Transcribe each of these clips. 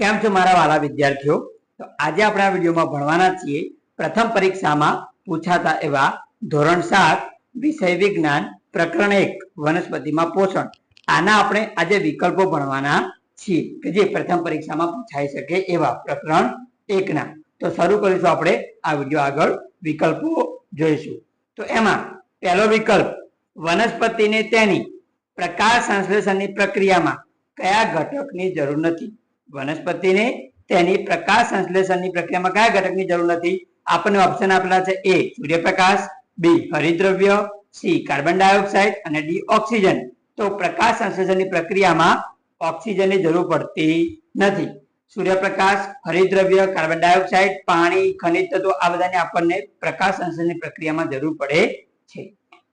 કેમ છો મારા વાલા વિદ્યાર્થીઓ? તો આજે આપણે આ વિડીયોમાં ભણવાના છીએ. પ્રથમ પરીક્ષામાં પૂછાતા એવા ધોરણ સાત, વિષય વિજ્ઞાન, પ્રકરણ એક, વનસ્પતિમાં પોષણ. આના આપણે આજે વિકલ્પો ભણવાના છીએ કે જે પ્રથમ પરીક્ષામાં પૂછાઈ શકે એવા પ્રકરણ એકના. તો શરૂ કરીશું આપણે આ વીડિયો આગળ વિકલ્પો જોઈશું. તો એમાં પહેલો વિકલ્પ, વનસ્પતિને તેની પ્રકાશ સંશ્લેષણની પ્રક્રિયામાં કયા ઘટકની જરૂર નથી? વનસ્પતિને તેની પ્રકાશ સંશ્લેષણની પ્રક્રિયામાં કયા ઘટકની જરૂર નથી? આપણને ઓપ્શન આપેલા છે એ સૂર્યપ્રકાશ બી હરિદ્રવ્ય સી કાર્બન ડાયોક્સાઇડ અને ડી ઓક્સિજન તો પ્રકાશ સંશ્લેષણની પ્રક્રિયામાં ઓક્સિજનની જરૂર પડતી નથી. સૂર્યપ્રકાશ, હરિદ્રવ્ય કાર્બન ડાયોક્સાઇડ પાણી, ખનિજ તત્વો આ બધાની આપણને પ્રકાશ સંશ્લેષણની પ્રક્રિયામાં જરૂર પડે છે.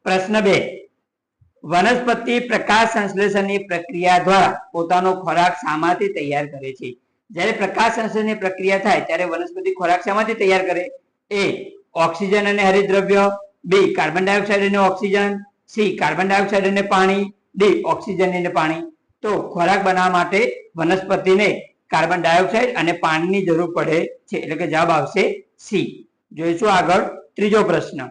પ્રશ્ન બે વનસ્પતિ પ્રકાશ સંશ્લેષણની પ્રક્રિયા દ્વારા પોતાનો ખોરાક શામાંથી તૈયાર કરે છે. જ્યારે પ્રકાશ સંશ્લેષણની પ્રક્રિયા થાય, ત્યારે વનસ્પતિ ખોરાક શામાંથી તૈયાર કરે? એ, ઓક્સિજન અને હરિદ્રવ્ય. બી, કાર્બન ડાયોક્સાઇડ અને ઓક્સિજન. સી, કાર્બન ડાયોક્સાઇડ અને પાણી. ડી, ઓક્સિજન અને પાણી. તો ખોરાક બનાવવા માટે વનસ્પતિને કાર્બન ડાયોક્સાઇડ અને પાણીની જરૂર પડે છે. એટલે કે જવાબ આવશે સી. જોઈશું આગળ ત્રીજો પ્રશ્ન.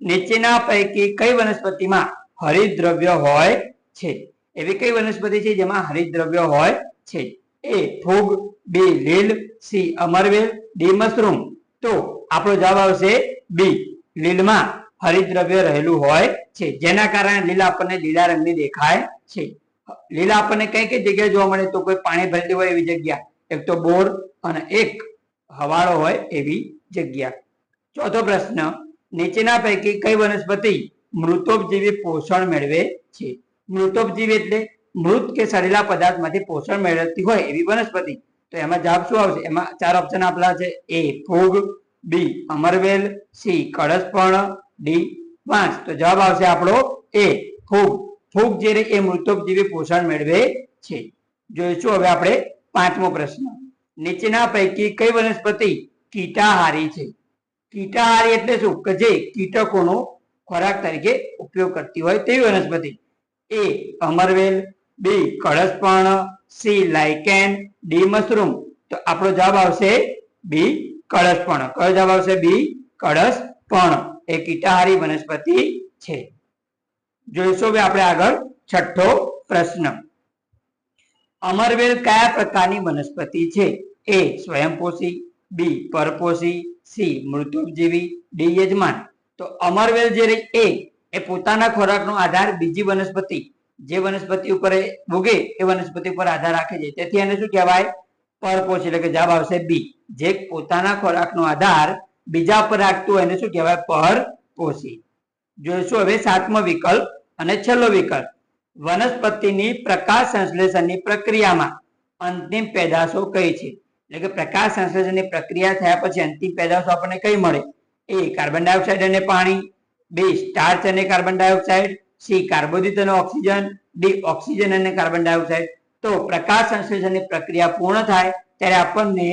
નીચેના પૈકી કઈ વનસ્પતિમાં હરિતદ્રવ્ય હોય છે. એવી કઈ વનસ્પતિ છે જેમાં હરિદ્રવ્ય હોય છે? એ ફૂગ, બી લીલ, સી અમરવેલ, ડી મશરૂમ. તો આપણો જવાબ આવશે બી. લીલમાં હરિદ્રવ્ય રહેલું હોય છે. જેના કારણે લીલ આપણને લીલા રંગની દેખાય છે. લીલા આપણને કઈ કઈ જગ્યાએ જોવા મળે? તો કોઈ પાણી ભરેલી હોય એવી જગ્યા. એક તો બોર અને એક હવાળો હોય એવી જગ્યા. ચોથો પ્રશ્ન, નીચેના પૈકી કઈ વનસ્પતિ મૃતોપજીવી પોષણ મેળવે છે. મૃતોપજીવી એટલે મૃત કે સડેલા પદાર્થમાંથી પોષણ મેળવતી હોય એવી વનસ્પતિ. તો એમાં જવાબ શું આવશે? એમાં ચાર ઓપ્શન આપેલા છે. એ ફૂગ બી, અમરવેલ, સી કળશપર્ણ ડી, વાંસ. તો જવાબ આવશે આપણો એ ફૂગ ફૂગ જે એ મૃતોપજીવી પોષણ મેળવે છે. જોઈશું હવે આપણે પાંચમો પ્રશ્ન. નીચેના પૈકી કઈ વનસ્પતિ કીટાહારી છે? કીટાહારી એટલે શું? કે જે કીટકોનો ખોરાક તરીકે ઉપયોગ કરતી હોય તેવી વનસ્પતિ. એ અમરવેલ, બી કળશપર્ણ, સી લાઇકેન, ડી મશરૂમ. તો આપણો જવાબ આવશે બી કળશપર્ણ. કયો જવાબ આવશે? બી કળશપર્ણ. એ કીટાહારી વનસ્પતિ છે. જોઈશું બે આપણે આગળ છઠ્ઠો પ્રશ્ન. અમરવેલ કયા પ્રકારની વનસ્પતિ છે? એ સ્વયંપોષી, બી પરપોષી, સી મૃત્યુજીવી ડી યજમાન. તો અમરવેલ જે રહી એ એ પોતાના ખોરાકનો આધાર બીજી વનસ્પતિ, જે વનસ્પતિ ઉપર ઉગે, એ વનસ્પતિ ઉપર આધાર રાખે છે. તેથી એને શું કહેવાય? પરપોષી એટલે કે જવાબ આવશે બી. જે પોતાના ખોરાકનો આધાર બીજા પર રાખતું એને શું કહેવાય? પરપોષી જોઈશું હવે સાતમો વિકલ્પ અને છેલ્લો વિકલ્પ. વનસ્પતિની પ્રકાશ સંશ્લેષણની પ્રક્રિયામાં અંતિમ પેદાશો કઈ છે? એટલે કે પ્રકાશ સંશ્લેષણની પ્રક્રિયા થયા પછી અંતિમ પેદાશો આપણને કઈ મળે? એ કાર્બન ડાયોક્સાઇડ અને પાણી, બે સ્ટાર્ચ અને કાર્બન ડાયોક્સાઇડ સી કાર્બોદિત અને ઓક્સિજન ડી ઓક્સિજન અને કાર્બન ડાયોક્સાઇડ તો પ્રકાશ સંશ્લેષણની પ્રક્રિયા પૂર્ણ થાય ત્યારે આપણને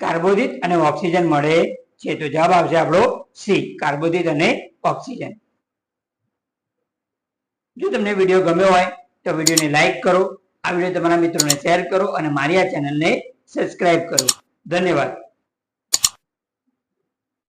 કાર્બોદિત અને ઓક્સિજન મળે છે. તો જવાબ આવશે આપણો સી કાર્બોદિત અને ઓક્સિજન જો તમને વીડિયો ગમ્યો હોય તો વિડીયોને લાઈક કરો. આ વીડિયો તમારા મિત્રોને શેર કરો અને મારી આ ચેનલને સબસ્ક્રાઇબ કરો. ધન્યવાદ.